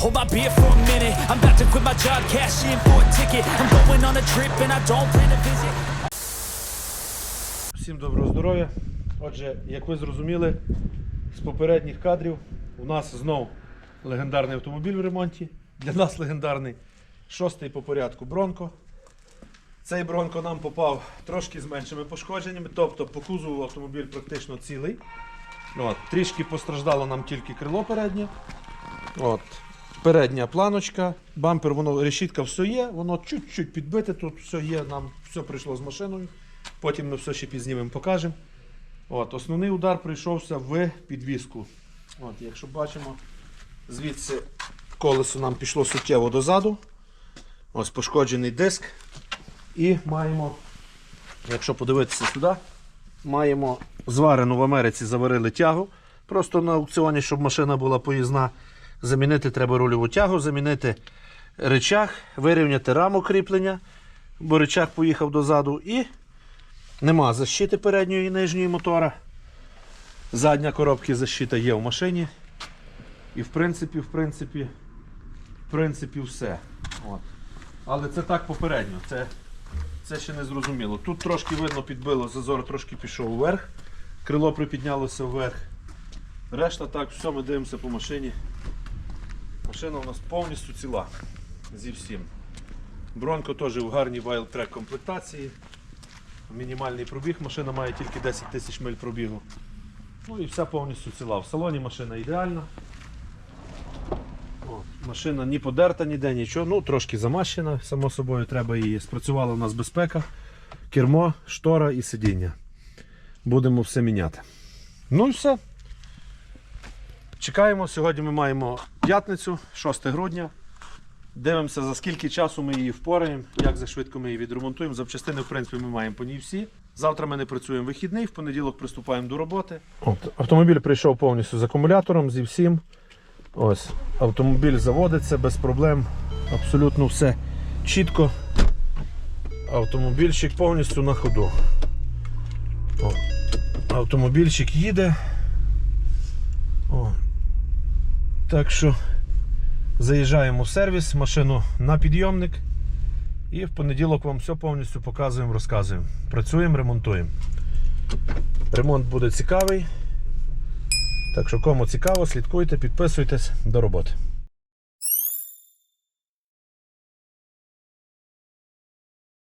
hold my beer for a minute. I'm about to quit my job, cash in for a ticket. I'm going on a trip, and I don't plan to visit. Всім доброго здоров'я. Отже, як ви зрозуміли з попередніх кадрів, у нас знов легендарний автомобіль в ремонті. Для нас легендарний шостий по порядку Бронко. Цей Бронко нам попав трошки з меншими пошкодженнями, тобто по кузову автомобіль практично цілий. От, трішки постраждало нам тільки крило переднє. От, передня планочка, бампер, воно решітка все є, воно чуть-чуть підбите, тут все є, нам все прийшло з машиною. Потім ми все ще підзнімемо, покажемо. От, основний удар прийшовся в підвіску. От, якщо бачимо, звідси колесо нам пішло суттєво дозаду. Ось пошкоджений диск. І маємо, якщо подивитися сюди, маємо зварену в Америці, заварили тягу. Просто на аукціоні, щоб машина була поїзна. Замінити треба рульову тягу, замінити речах, вирівняти раму кріплення, бо речах поїхав дозаду. І нема защити передньої і нижньої мотора. Задня коробки защита є в машині. І в принципі, в принципі, в принципі, все. От. Але це так попередньо. Це, це ще не зрозуміло. Тут трошки видно підбило, зазор трошки пішов вверх. Крило припіднялося вверх. Решта так, все, ми дивимося по машині. Машина у нас повністю ціла зі всім. Бронко теж в гарній Wildtrack комплектації. Мінімальний пробіг, машина має тільки 10 тисяч миль пробігу. Ну і вся повністю ціла. В салоні машина ідеальна. О, машина ні подерта, ніде нічого. Ну, трошки замащена, само собою, треба її. Спрацювала у нас безпека, кермо, штора і сидіння. Будемо все міняти. Ну і все. Чекаємо. Сьогодні ми маємо п'ятницю, 6 грудня. Дивимося, за скільки часу ми її впораємо, як за швидко ми її відремонтуємо. Запчастини, в принципі, ми маємо по ній всі. Завтра ми не працюємо вихідний, в понеділок приступаємо до роботи. От, автомобіль прийшов повністю з акумулятором, зі всім. Ось, автомобіль заводиться без проблем. Абсолютно все чітко. Автомобільчик повністю на ходу. О, автомобільчик їде. О. Так що заїжджаємо в сервіс, машину на підйомник. І в понеділок вам все повністю показуємо, розказуємо. Працюємо, ремонтуємо. Ремонт буде цікавий. Так що кому цікаво, слідкуйте, підписуйтесь до роботи.